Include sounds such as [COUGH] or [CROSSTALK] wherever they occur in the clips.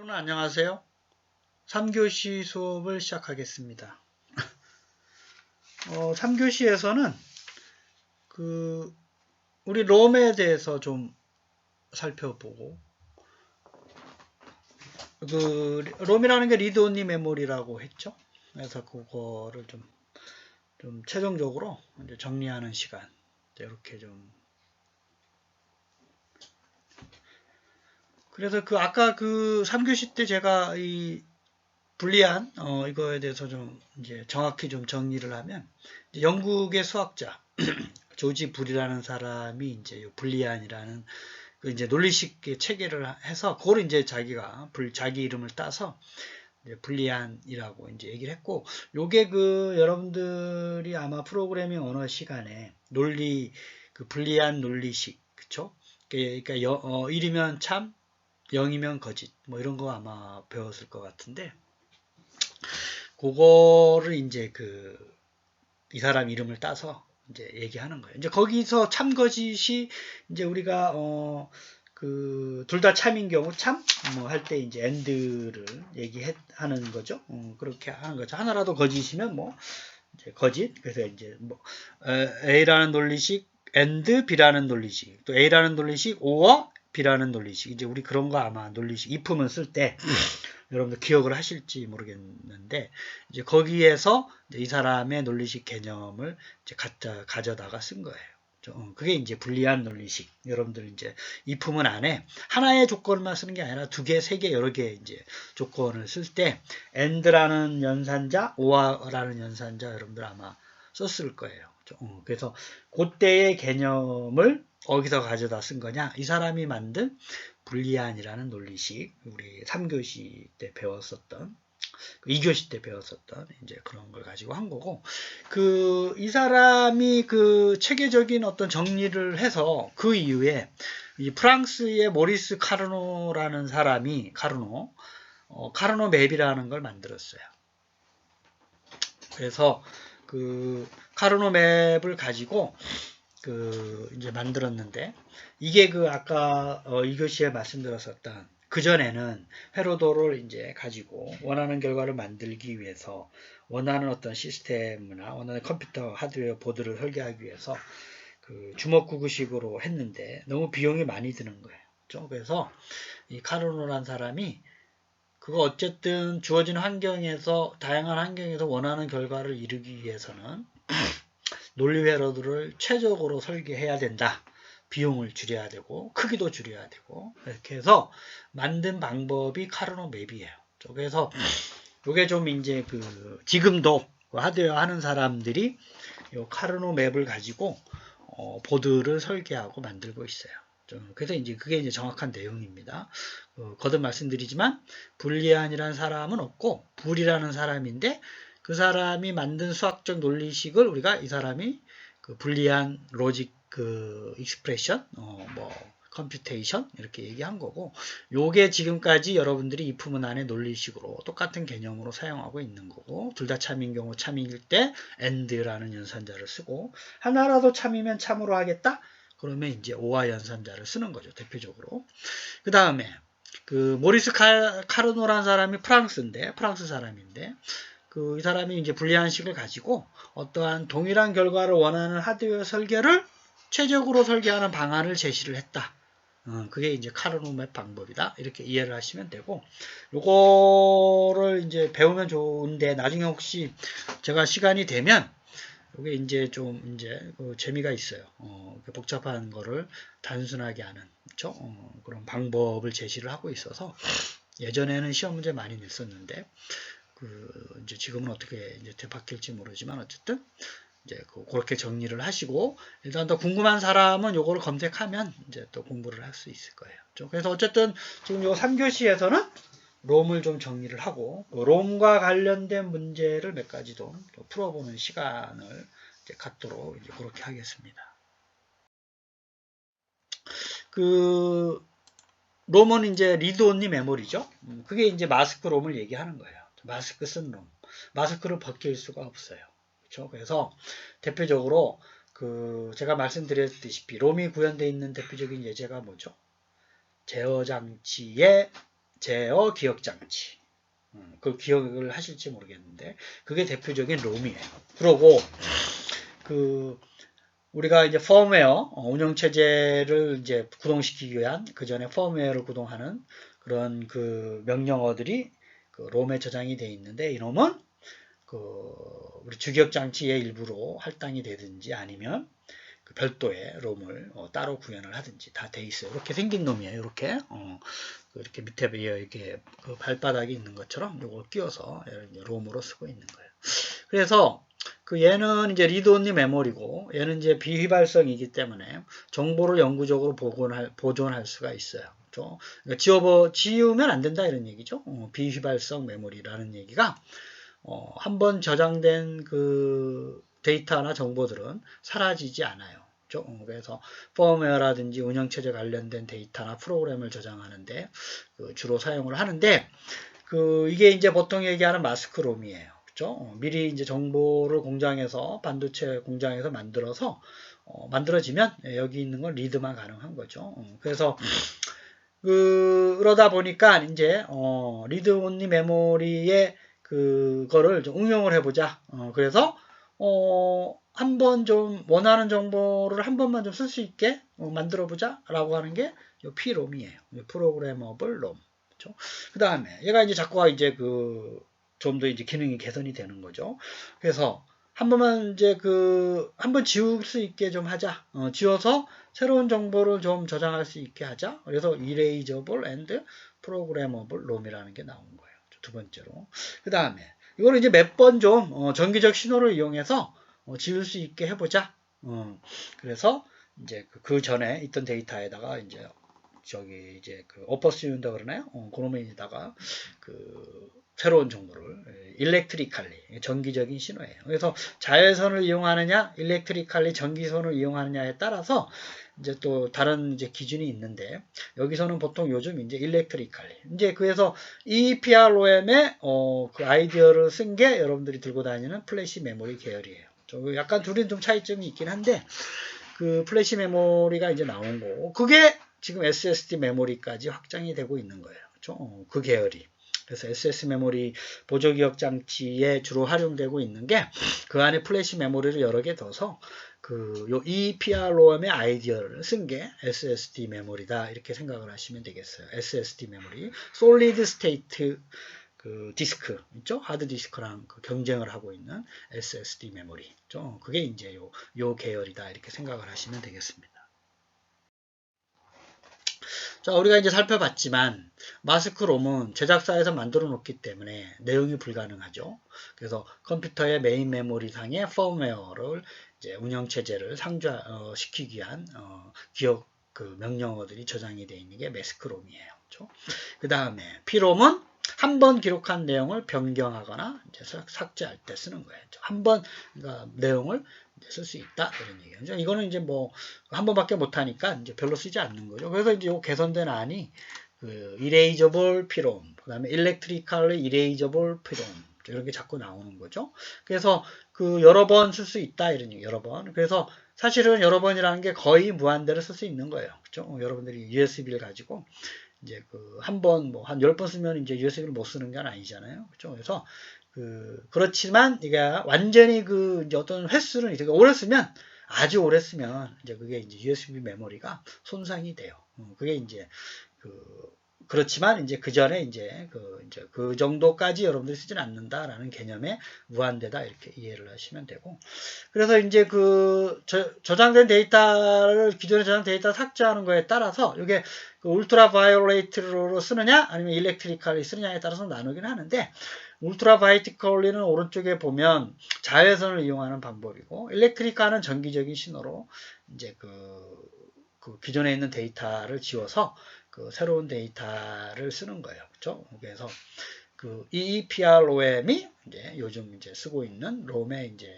여러분 안녕하세요. 3교시 수업을 시작하겠습니다. [LAUGHS] 어, 3교시에서는 그 우리 롬에 대해서 좀 살펴보고 그 롬이라는 게 리드 온리 메모리라고 했죠. 그래서 그거를 좀, 좀 최종적으로 정리하는 시간 이렇게 좀 그래서 그 아까 그 3교시 때 제가 이 불리한 어 이거에 대해서 좀 이제 정확히 좀 정리를 하면 영국의 수학자 [CLEARS THROAT] 조지 불이라는 사람이 이제 요 불리안이라는 그 이제 논리식 체계를 해서 그걸 이제 자기가 불 자기 이름을 따서 이제 불리안이라고 이제 얘기를 했고 요게 그 여러분들이 아마 프로그래밍 언어 시간에 논리 그 불리한 논리식 그쵸? 그러니까 여, 어, 1이면 참 0이면 거짓 뭐 이런 거 아마 배웠을 것 같은데 그거를 이제 그 이 사람 이름을 따서 이제 얘기하는 거예요. 이제 거기서 참 거짓이 이제 우리가 어 그 둘 다 참인 경우 참 뭐 할 때 이제 end를 얘기하는 거죠. 어, 그렇게 하는 거죠. 하나라도 거짓이면 뭐 이제 거짓 그래서 이제 뭐 A라는 논리식 and B라는 논리식 또 A라는 논리식 or B라는 논리식 이제 우리 그런 거 아마 논리식 if만 쓸때 여러분들 기억을 하실지 모르겠는데 이제 거기에서 이제 이 사람의 논리식 개념을 이제 갖다 가져다가 쓴 거예요. 어, 그게 이제 불리한 논리식. 여러분들 이제 if문 안에 하나의 조건만 쓰는 게 아니라 두 개, 세 개, 여러 개 이제 조건을 쓸 때 and라는 연산자, or라는 연산자 여러분들 아마 썼을 거예요. 어, 그래서 그때의 개념을 어디서 가져다 쓴 거냐? 이 사람이 만든 불리안이라는 논리식, 우리 3교시 때 배웠었던, 2교시 때 배웠었던 이제 그런 걸 가지고 한 거고, 그, 이 사람이 그 체계적인 어떤 정리를 해서 그 이후에 이 프랑스의 모리스 카르노라는 사람이, 카르노, 어, 카르노 맵이라는 걸 만들었어요. 그래서 그 카르노 맵을 가지고 그 이제 만들었는데 이게 그 아까 어 이교시에 말씀드렸었던 그 전에는 회로도를 이제 가지고 원하는 결과를 만들기 위해서 원하는 어떤 시스템이나 원하는 컴퓨터 하드웨어 보드를 설계하기 위해서 그 주먹구구식으로 했는데 너무 비용이 많이 드는 거예요. 그래서 이 카르노란 사람이 그거 어쨌든 주어진 환경에서 다양한 환경에서 원하는 결과를 이루기 위해서는 논리회로들을 최적으로 설계해야 된다. 비용을 줄여야 되고 크기도 줄여야 되고 이렇게 해서 만든 방법이 카르노 맵이에요. 그래서 이게 좀 이제 그 지금도 하드웨어 하는 사람들이 이 카르노 맵을 가지고 어 보드를 설계하고 만들고 있어요. 그래서 이제 그게 이제 정확한 내용입니다. 어 거듭 말씀드리지만 불리안이라는 사람은 없고 불이라는 사람인데 그 사람이 만든 수학적 논리식을 우리가 이 사람이 그 불리한 로직 그 익스프레션 어 뭐 컴퓨테이션 이렇게 얘기한 거고 요게 지금까지 여러분들이 이 품은 안에 논리식으로 똑같은 개념으로 사용하고 있는 거고 둘 다 참인 경우 참일 때 and라는 연산자를 쓰고 하나라도 참이면 참으로 하겠다? 그러면 이제 오와 연산자를 쓰는 거죠 대표적으로. 그 다음에 그 모리스 카, 카르노라는 사람이 프랑스인데 프랑스 사람인데 그 이 사람이 이제 불리한 식을 가지고 어떠한 동일한 결과를 원하는 하드웨어 설계를 최적으로 설계하는 방안을 제시를 했다. 어, 그게 이제 카르노맵 방법이다. 이렇게 이해를 하시면 되고, 요거를 이제 배우면 좋은데, 나중에 혹시 제가 시간이 되면, 요게 이제 좀 이제 그 재미가 있어요. 어, 복잡한 거를 단순하게 하는? 어, 그런 방법을 제시를 하고 있어서, 예전에는 시험 문제 많이 냈었는데, 그 이제 지금은 어떻게 이제 바뀔지 모르지만 어쨌든 이제 그 그렇게 정리를 하시고 일단 더 궁금한 사람은 요거를 검색하면 이제 또 공부를 할 수 있을 거예요. 그래서 어쨌든 지금 요 3교시에서는 롬을 좀 정리를 하고 롬과 관련된 문제를 몇 가지 도 풀어보는 시간을 갖도록 이제 그렇게 하겠습니다. 그 롬은 이제 리드 온리 메모리죠. 음, 그게 이제 마스크 롬을 얘기하는 거예요. 마스크 쓴 놈. 마스크를 벗길 수가 없어요. 그렇죠? 그래서 대표적으로 그 제가 말씀드렸듯이 롬이 구현되어 있는 대표적인 예제가 뭐죠? 제어 장치의 제어 기억 장치. 음, 그 기억을 하실지 모르겠는데 그게 대표적인 롬이에요. 그러고 그 우리가 이제 펌웨어 어, 운영 체제를 이제 구동시키기 위한 그 전에 펌웨어를 구동하는 그런 그 명령어들이 그 롬에 저장이 돼 있는데 이놈은 그 우리 주기억 장치의 일부로 할당이 되든지 아니면 그 별도의 롬을 어, 따로 구현을 하든지 다 돼 있어요. 이렇게 생긴 놈이에요. 이렇게 어, 이렇게 밑에 이렇게 그 발바닥이 있는 것처럼 이걸 끼워서 롬으로 쓰고 있는 거예요. 그래서 그 얘는 이제 리드온리 메모리고 얘는 이제 비휘발성이기 때문에 정보를 영구적으로 보존할, 보존할 수가 있어요. 그렇죠? 그러니까 지워 지우면 안 된다 이런 얘기죠. 어, 비휘발성 메모리라는 얘기가 어, 한번 저장된 그 데이터나 정보들은 사라지지 않아요. 어, 그래서 펌웨어라든지 운영체제 관련된 데이터나 프로그램을 저장하는데 그 주로 사용을 하는데 그 이게 이제 보통 얘기하는 마스크롬이에요. 그렇죠? 어, 미리 이제 정보를 공장에서 반도체 공장에서 만들어서 어, 만들어지면 여기 있는 건 리드만 가능한 거죠. 어, 그래서 그, 그러다 보니까 이제 어, 리드 온리 메모리에 그거를 좀 응용을 해보자. 어, 그래서 어, 한번 좀 원하는 정보를 한 번만 좀 쓸 수 있게 어, 만들어 보자라고 하는 게 P롬이에요. 프로그래머블 롬. 그 다음에 얘가 이제 자꾸 이제 그 좀 더 이제 기능이 개선이 되는 거죠. 그래서 한 번만 이제 그 한 번 지울 수 있게 좀 하자. 어, 지워서 새로운 정보를 좀 저장할 수 있게 하자. 그래서 erasable and programmable ROM이라는 게 나온 거예요. 두 번째로. 그 다음에 이거는 이제 몇 번 좀 어, 정기적 신호를 이용해서 어, 지울 수 있게 해보자. 어, 그래서 이제 그, 그 전에 있던 데이터에다가 이제 저기 이제 그 어퍼스윤다 그러나요? 어, 그놈에다가 그 새로운 정보를 일렉트리칼리 전기적인 신호예요. 그래서 자외선을 이용하느냐, 일렉트리칼리 전기선을 이용하느냐에 따라서 이제 또 다른 이제 기준이 있는데 여기서는 보통 요즘 이제 일렉트리칼리 이제 그래서 EPROM의 어, 그 아이디어를 쓴 게 여러분들이 들고 다니는 플래시 메모리 계열이에요. 좀 약간 둘이 좀 차이점이 있긴 한데 그 플래시 메모리가 이제 나온 거고 그게 지금 SSD 메모리까지 확장이 되고 있는 거예요. 그렇죠? 어, 그 계열이. 그래서 SS 메모리 보조 기억 장치에 주로 활용되고 있는 게 그 안에 플래시 메모리를 여러 개 둬서 그요 EPROM의 아이디어를 쓴 게 SSD 메모리다 이렇게 생각을 하시면 되겠어요. SSD 메모리, 솔리드 스테이트 그 디스크 있죠? 하드 디스크랑 그 경쟁을 하고 있는 SSD 메모리 있죠? 그게 이제 요, 요 계열이다 이렇게 생각을 하시면 되겠습니다. 자, 우리가 이제 살펴봤지만 마스크롬은 제작사에서 만들어 놓기 때문에 내용이 불가능하죠. 그래서 컴퓨터의 메인 메모리 상의 펌웨어를 이제 운영 체제를 상좌시키기 위한 어, 기억 그 명령어들이 저장이 되어 있는 게 매스크롬이에요. 그렇죠? 그 다음에 피롬은 한 번 기록한 내용을 변경하거나 이제 삭제할 때 쓰는 거예요. 한번 그러니까 내용을 쓸 수 있다 이런 얘기죠. 이거는 이제 뭐 한 번밖에 못 하니까 이제 별로 쓰지 않는 거죠. 그래서 이제 요 개선된 안이 그 erasable 피롬, 그다음에 electrically erasable 피롬 이런 게 자꾸 나오는 거죠. 그래서 그 여러 번 쓸 수 있다 이런 얘기 여러 번. 그래서 사실은 여러 번이라는 게 거의 무한대로 쓸 수 있는 거예요. 어, 여러분들이 USB를 가지고 이제 그 한 번 뭐 한 열 번 쓰면 이제 USB를 못 쓰는 건 아니잖아요. 그죠? 그래서 그 그렇지만 이게 완전히 그 이제 어떤 횟수를 되게 오래 쓰면 아주 오래 쓰면 이제 그게 이제 USB 메모리가 손상이 돼요. 어, 그게 이제 그 그렇지만 이제 그 전에 이제 그 이제 그 정도까지 여러분들이 쓰지는 않는다라는 개념의 무한대다 이렇게 이해를 하시면 되고 그래서 이제 그 저, 저장된 데이터를 기존에 저장 데이터 삭제하는 거에 따라서 이게 그 울트라 바이올레이트로 쓰느냐 아니면 일렉트리칼이 쓰느냐에 따라서 나누긴 하는데 울트라 바이티컬리는 오른쪽에 보면 자외선을 이용하는 방법이고 일렉트리카는 전기적인 신호로 이제 그, 그 기존에 있는 데이터를 지워서 그 새로운 데이터를 쓰는 거예요. 그렇죠? 그래서 그 EEPROM이 이제 요즘 이제 쓰고 있는 롬의 이제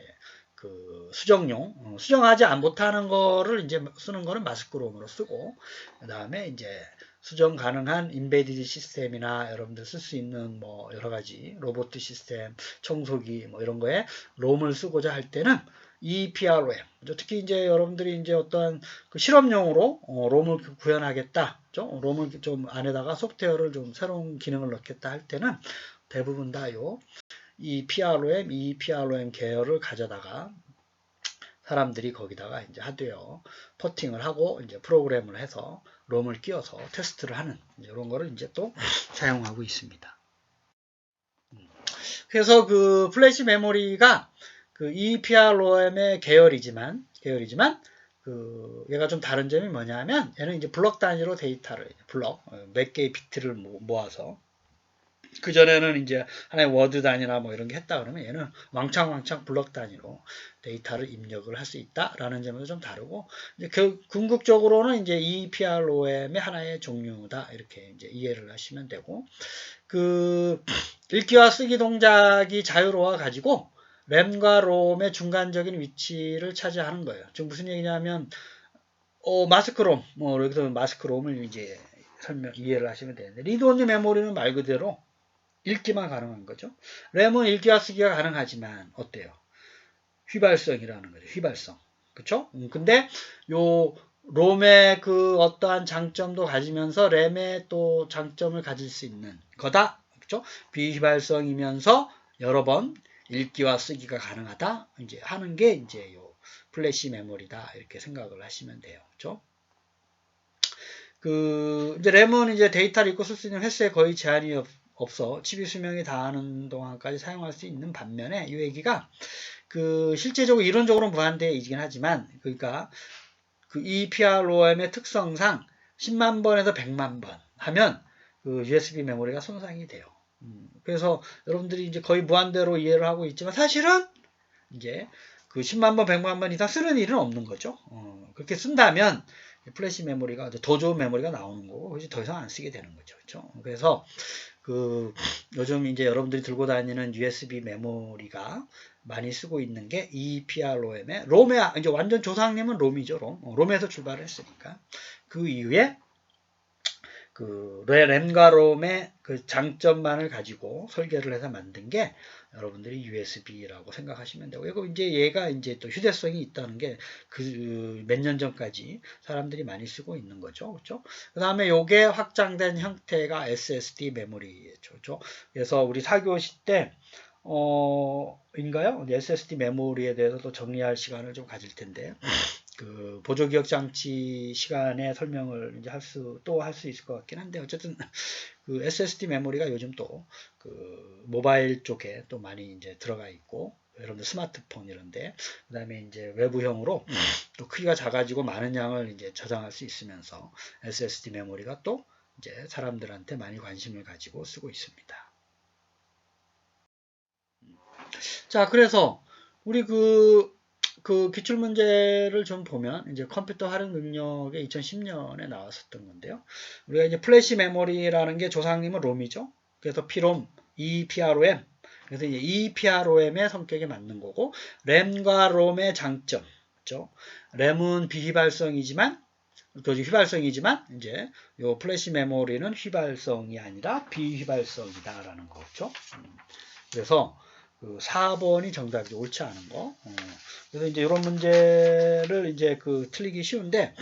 그 수정용 어, 수정하지 못하는 거를 이제 쓰는 거는 마스크롬으로 쓰고 그 다음에 이제 수정 가능한 인베디드 시스템이나 여러분들 쓸 수 있는 뭐 여러 가지 로봇 시스템, 청소기 뭐 이런 거에 롬을 쓰고자 할 때는 EPROM. 특히 이제 여러분들이 이제 어떠한 그 실험용으로 어, 롬을 구현하겠다. 그죠? 롬을 좀 안에다가 소프트웨어를 좀 새로운 기능을 넣겠다 할 때는 대부분 다요. 이 PROM, 이 PROM 계열을 가져다가 사람들이 거기다가 이제 하드웨어 포팅을 하고 이제 프로그램을 해서 롬을 끼워서 테스트를 하는 이런 거를 이제 또 사용하고 있습니다. 음. 그래서 그 플래시 메모리가 그 EPROM의 계열이지만 계열이지만 그 얘가 좀 다른 점이 뭐냐면 얘는 이제 블럭 단위로 데이터를 블럭 어, 몇 개의 비트를 모아서 그 전에는 이제 하나의 워드 단위나 뭐 이런 게 했다 그러면 얘는 왕창왕창 블럭 단위로 데이터를 입력을 할 수 있다라는 점에서 좀 다르고 이제 그 궁극적으로는 이제 EPROM의 하나의 종류다 이렇게 이제 이해를 하시면 되고 그 [CLEARS THROAT] 읽기와 쓰기 동작이 자유로워 가지고 램과 롬의 중간적인 위치를 차지하는 거예요. 지금 무슨 얘기냐면 어, 마스크롬 뭐 여기서 마스크롬을 이제 설명 이해를 하시면 되는데 리드 온리 메모리는 말 그대로 읽기만 가능한 거죠. 램은 읽기와 쓰기가 가능하지만 어때요? 휘발성이라는 거죠. 휘발성. 그쵸? 음, 근데 요 롬의 그 어떠한 장점도 가지면서 램의 또 장점을 가질 수 있는 거다. 그쵸? 비휘발성이면서 여러 번 읽기와 쓰기가 가능하다. 이제 하는 게 이제 요 플래시 메모리다. 이렇게 생각을 하시면 돼요. 그쵸? 그 이제 램은 이제 데이터를 읽고 쓸 수 있는 횟수에 거의 제한이 없, 없어 칩이 수명이 다하는 동안까지 사용할 수 있는 반면에 이 얘기가 그 실제적으로 이론적으로 무한대이긴 하지만 그러니까 그 EPROM의 특성상 10만 번에서 100만 번 하면 그 USB 메모리가 손상이 돼요. 음, 그래서 여러분들이 이제 거의 무한대로 이해를 하고 있지만 사실은 이제 그 10만 번, 100만 번 이상 쓰는 일은 없는 거죠. 어, 그렇게 쓴다면 플래시 메모리가 더 좋은 메모리가 나오는 거고, 그래서 더 이상 안 쓰게 되는 거죠. 그렇죠? 그래서 그 요즘 이제 여러분들이 들고 다니는 USB 메모리가 많이 쓰고 있는 게 EPROM의 롬에 이제 완전 조상님은 롬이죠 롬. 어, 롬에서 출발을 했으니까. 그 이후에 그 램과 롬의 그 장점만을 가지고 설계를 해서 만든 게 여러분들이 USB라고 생각하시면 되고 이거 이제 얘가 이제 또 휴대성이 있다는 게 그 몇 년 전까지 사람들이 많이 쓰고 있는 거죠. 그렇죠? 그다음에 요게 확장된 형태가 SSD 메모리죠. 그렇죠? 그래서 우리 4교시 때 어, 인가요? SSD 메모리에 대해서도 정리할 시간을 좀 가질 텐데, 그 보조 기억 장치 시간에 설명을 이제 할 수 또 할 수 있을 것 같긴 한데 어쨌든 [LAUGHS] 그 SSD 메모리가 요즘 또 그 모바일 쪽에 또 많이 이제 들어가 있고 여러분들 스마트폰 이런데 그다음에 이제 외부형으로 또 크기가 작아지고 많은 양을 이제 저장할 수 있으면서 SSD 메모리가 또 이제 사람들한테 많이 관심을 가지고 쓰고 있습니다. 자, 그래서 우리 그, 그 기출문제를 좀 보면 이제 컴퓨터 활용 능력에 2010년에 나왔었던 건데요. 우리가 이제 플래시 메모리라는 게 조상님은 롬이죠. 그래서 P롬, EPROM. 그래서 이제 EPROM의 성격에 맞는 거고, 램과 롬의 장점. 그죠? 램은 비휘발성이지만, 그 휘발성이지만, 이제 요 플래시 메모리는 휘발성이 아니라 비휘발성이다라는 거죠. 음. 그래서 그 4번이 정답이 옳지 않은 거. 어. 그래서 이제 이런 문제를 이제 그 틀리기 쉬운데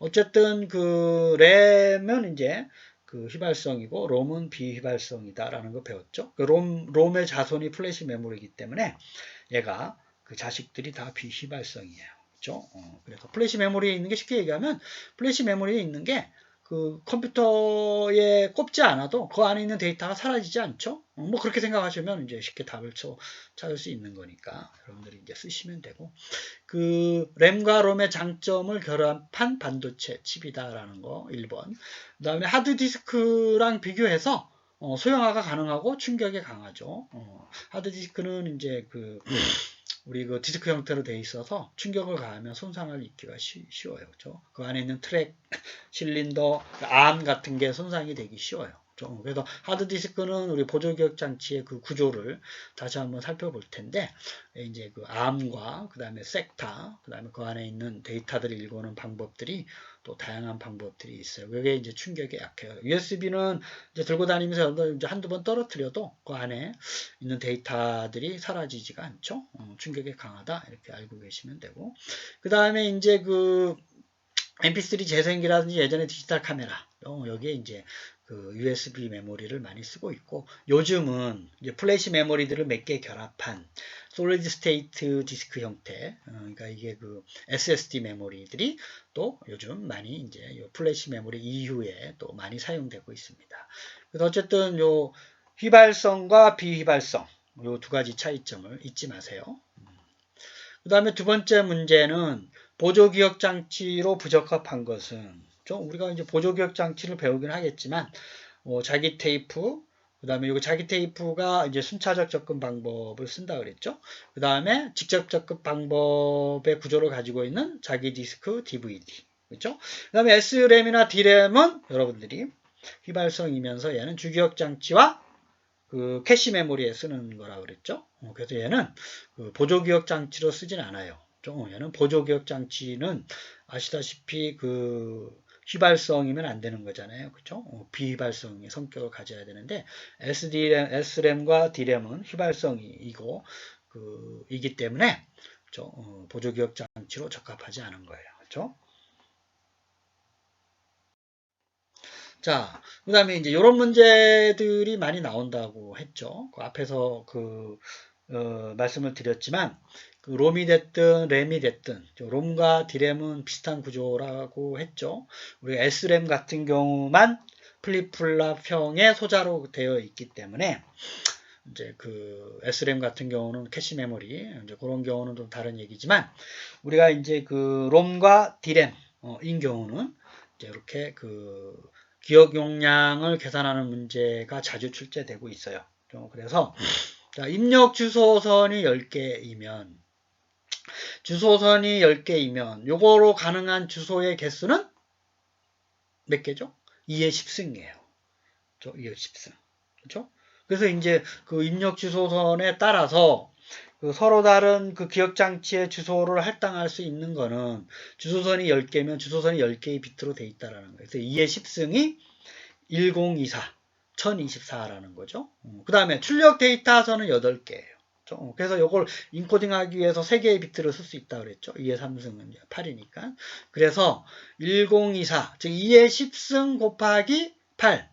어쨌든 그 램은 이제 그 휘발성이고 롬은 비휘발성이다라는 거 배웠죠. 그 롬, 롬의 자손이 플래시 메모리이기 때문에 얘가 그 자식들이 다 비휘발성이에요. 그렇죠? 어, 그래서 플래시 메모리에 있는 게 쉽게 얘기하면 플래시 메모리에 있는 게 그 컴퓨터에 꼽지 않아도 그 안에 있는 데이터가 사라지지 않죠? 어, 뭐 그렇게 생각하시면 이제 쉽게 답을 쳐, 찾을 수 있는 거니까 여러분들이 이제 쓰시면 되고 그 램과 롬의 장점을 결합한 반도체 칩이다라는 거 1번 그 다음에 하드디스크랑 비교해서 어, 소형화가 가능하고 충격에 강하죠. 어, 하드디스크는 이제 그 우리 그 디스크 형태로 돼 있어서 충격을 가하면 손상을 입기가 쉬, 워요 그죠? 그 안에 있는 트랙, [LAUGHS] 실린더, 암 같은 게 손상이 되기 쉬워요. 그죠? 그래서 하드 디스크는 우리 보조 기억 장치의 그 구조를 다시 한번 살펴볼 텐데, 이제 그 암과, 그 다음에 섹타, 그 다음에 그 안에 있는 데이터들을 읽어오는 방법들이 또 다양한 방법들이 있어요. 그게 이제 충격에 약해요. USB는 이제 들고 다니면서 이제 한두 번 떨어뜨려도 그 안에 있는 데이터들이 사라지지가 않죠. 어, 충격에 강하다 이렇게 알고 계시면 되고 그 다음에 이제 그 MP3 재생기라든지 예전에 디지털 카메라 어, 여기에 이제 그 USB 메모리를 많이 쓰고 있고 요즘은 플래시 메모리들을 몇 개 결합한 솔리드 스테이트 디스크 형태 어, 그러니까 이게 그 SSD 메모리들이 또 요즘 많이 이제 요 플래시 메모리 이후에 또 많이 사용되고 있습니다. 그래서 어쨌든 요 휘발성과 비휘발성 요 두 가지 차이점을 잊지 마세요. 그 다음에 두 번째 문제는 보조기억 장치로 부적합한 것은 좀 우리가 이제 보조기억 장치를 배우긴 하겠지만 어, 자기 테이프 그 다음에 이거 자기 테이프가 이제 순차적 접근 방법을 쓴다 그랬죠. 그 다음에 직접 접근 방법의 구조를 가지고 있는 자기 디스크 DVD 그렇죠. 그 다음에 SRAM이나 DRAM은 여러분들이 휘발성이면서 얘는 주기억 장치와 그 캐시 메모리에 쓰는 거라 그랬죠. 어, 그래서 얘는 그 보조 기억 장치로 쓰진 않아요. 얘는 보조 기억 장치는 아시다시피 그 휘발성이면 안 되는 거잖아요. 그렇죠? 어, 비휘발성의 성격을 가져야 되는데 SD램, SRAM과 D램은 휘발성이고 그 이기 때문에 그렇죠? 어, 보조기억 장치로 적합하지 않은 거예요. 그렇죠? 자, 그 다음에 이제 이런 문제들이 많이 나온다고 했죠. 그 앞에서 그, 어, 말씀을 드렸지만, 그 롬이 됐든 램이 됐든 롬과 디램은 비슷한 구조라고 했죠. 우리가 S램 같은 경우만 플립플랍형의 소자로 되어 있기 때문에 이제 그 S램 같은 경우는 캐시 메모리 이제 그런 경우는 좀 다른 얘기지만 우리가 이제 그 롬과 디램인 어, 경우는 이제 이렇게 그 기억 용량을 계산하는 문제가 자주 출제되고 있어요. 그래서 입력 주소선이 10개이면 주소선이 10개이면 요거로 가능한 주소의 개수는 몇 개죠? 2의 10승이에요. 2의 10승. 그렇죠? 그래서 이제 그 입력 주소선에 따라서 그 서로 다른 그 기억 장치의 주소를 할당할 수 있는 거는 주소선이 10개면 주소선이 10개의 비트로 돼 있다라는 거예요. 그래서 2의 10승이 1024, 1024라는 거죠. 음, 그 다음에 출력 데이터선은 8개예요. 어, 그래서 이걸 인코딩하기 위해서 3개의 비트를 쓸 수 있다 그랬죠. 2의 3승은 8이니까. 그래서 1024, 즉 2의 10승 곱하기 8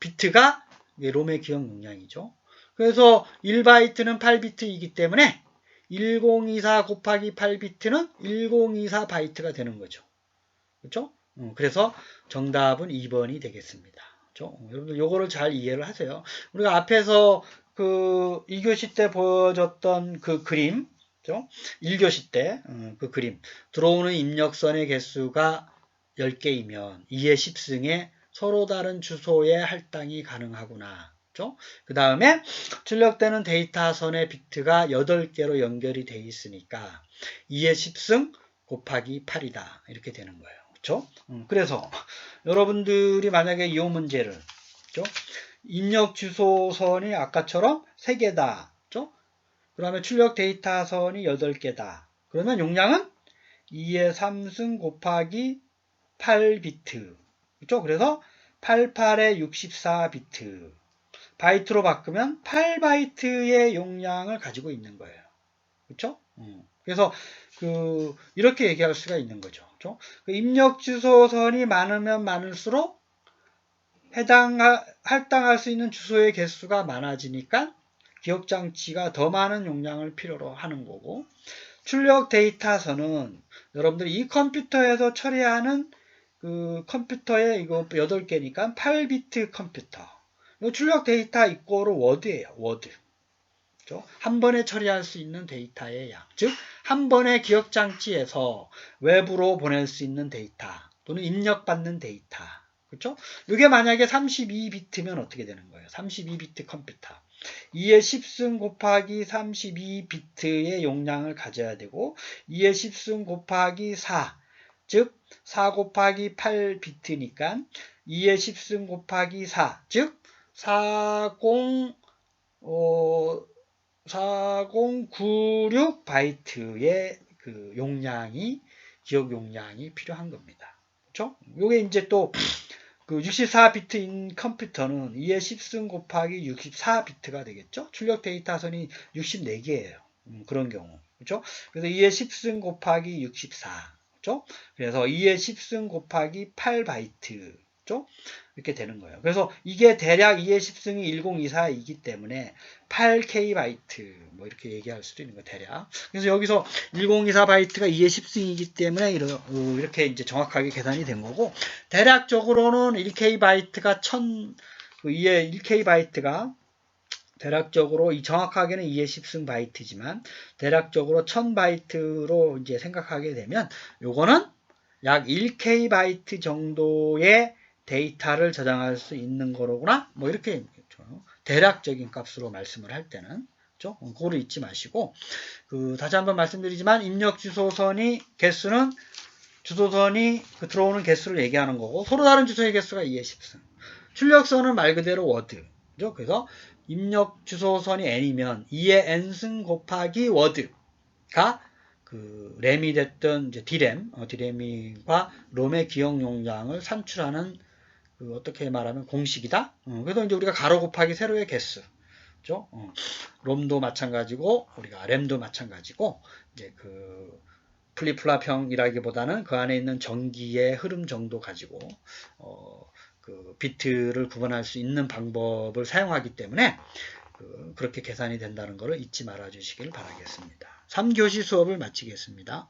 비트가 롬의 기억 용량이죠. 그래서 1바이트는 8비트이기 때문에 1024 곱하기 8비트는 1024 바이트가 되는 거죠. 그렇죠? 어, 그래서 정답은 2번이 되겠습니다. 그렇죠? 여러분들 요거를 잘 이해를 하세요. 우리가 앞에서 그 2교시 때 보여줬던 그 그림, 죠 1교시 때그 어, 그림, 들어오는 입력선의 개수가 10개이면 2의 10승에 서로 다른 주소에 할당이 가능하구나. 그 다음에 출력되는 데이터선의 비트가 8개로 연결이 돼 있으니까 2의 10승 곱하기 8이다. 이렇게 되는 거예요. 그렇죠? 그래서 여러분들이 만약에 이 문제를 그렇죠? 입력 주소선이 아까처럼 3개다. 그죠? 그 다음에 출력 데이터선이 8개다. 그러면 용량은 2의 3승 곱하기 8비트. 그죠? 그래서 88의 64비트. 바이트로 바꾸면 8바이트의 용량을 가지고 있는 거예요. 그렇죠? 그래서 그 이렇게 얘기할 수가 있는 거죠. 그 입력 주소선이 많으면 많을수록 해당 할당할 수 있는 주소의 개수가 많아지니까 기억 장치가 더 많은 용량을 필요로 하는 거고 출력 데이터선은 여러분들이 이 컴퓨터에서 처리하는 그 컴퓨터에 이거 8개니까 8비트 컴퓨터. 출력 데이터 이꼬르 워드예요. 워드. 한 번에 처리할 수 있는 데이터의 양. 즉, 한 번의 기억 장치에서 외부로 보낼 수 있는 데이터 또는 입력받는 데이터. 그렇죠? 이게 만약에 32비트면 어떻게 되는 거예요? 32비트 컴퓨터. 2의 10승 곱하기 32비트의 용량을 가져야 되고 2의 10승 곱하기 4, 즉 4 곱하기 8비트니까 2의 10승 곱하기 4, 즉 40, 어, 4096 바이트의 그 용량이 기억 용량이 필요한 겁니다. 그렇죠? 요게 이제 또 그 64비트인 컴퓨터는 2의 10승 곱하기 64비트가 되겠죠? 출력 데이터 선이 64개예요. 음, 그런 경우. 그렇죠? 그래서 2의 10승 곱하기 64. 그렇죠? 그래서 2의 10승 곱하기 8바이트. 그렇죠? 이렇게 되는 거예요. 그래서 이게 대략 2의 10승이 1024이기 때문에 8K 바이트 뭐 이렇게 얘기할 수도 있는 거 대략. 그래서 여기서 1024 바이트가 2의 10승이기 때문에 어, 이렇게 이제 정확하게 계산이 된 거고 대략적으로는 1K 바이트가 1000 2의 1K 바이트가 대략적으로 이 정확하게는 2의 10승 바이트지만 대략적으로 1000 바이트로 이제 생각하게 되면 요거는 약 1K 바이트 정도의 데이터를 저장할 수 있는 거로구나. 뭐 이렇게 좀 대략적인 값으로 말씀을 할 때는 그죠? 그거를 잊지 마시고 그 다시 한번 말씀드리지만 입력 주소선이 개수는 주소선이 그 들어오는 개수를 얘기하는 거고 서로 다른 주소의 개수가 2의 10승. 출력선은 말 그대로 워드. 그죠? 그래서 입력 주소선이 n이면 2의 n승 곱하기 워드가 그 램이 됐든 이제 D램, 어, D램과 롬의 기억 용량을 산출하는 그 어떻게 말하면 공식이다. 어, 그래서 이제 우리가 가로 곱하기 세로의 개수. 그죠? 어, 롬도 마찬가지고 우리가 램도 마찬가지고 이제 그 플립플랍형이라기보다는 그 안에 있는 전기의 흐름 정도 가지고 어, 그 비트를 구분할 수 있는 방법을 사용하기 때문에 그, 그렇게 계산이 된다는 것을 잊지 말아 주시길 바라겠습니다. 3교시 수업을 마치겠습니다.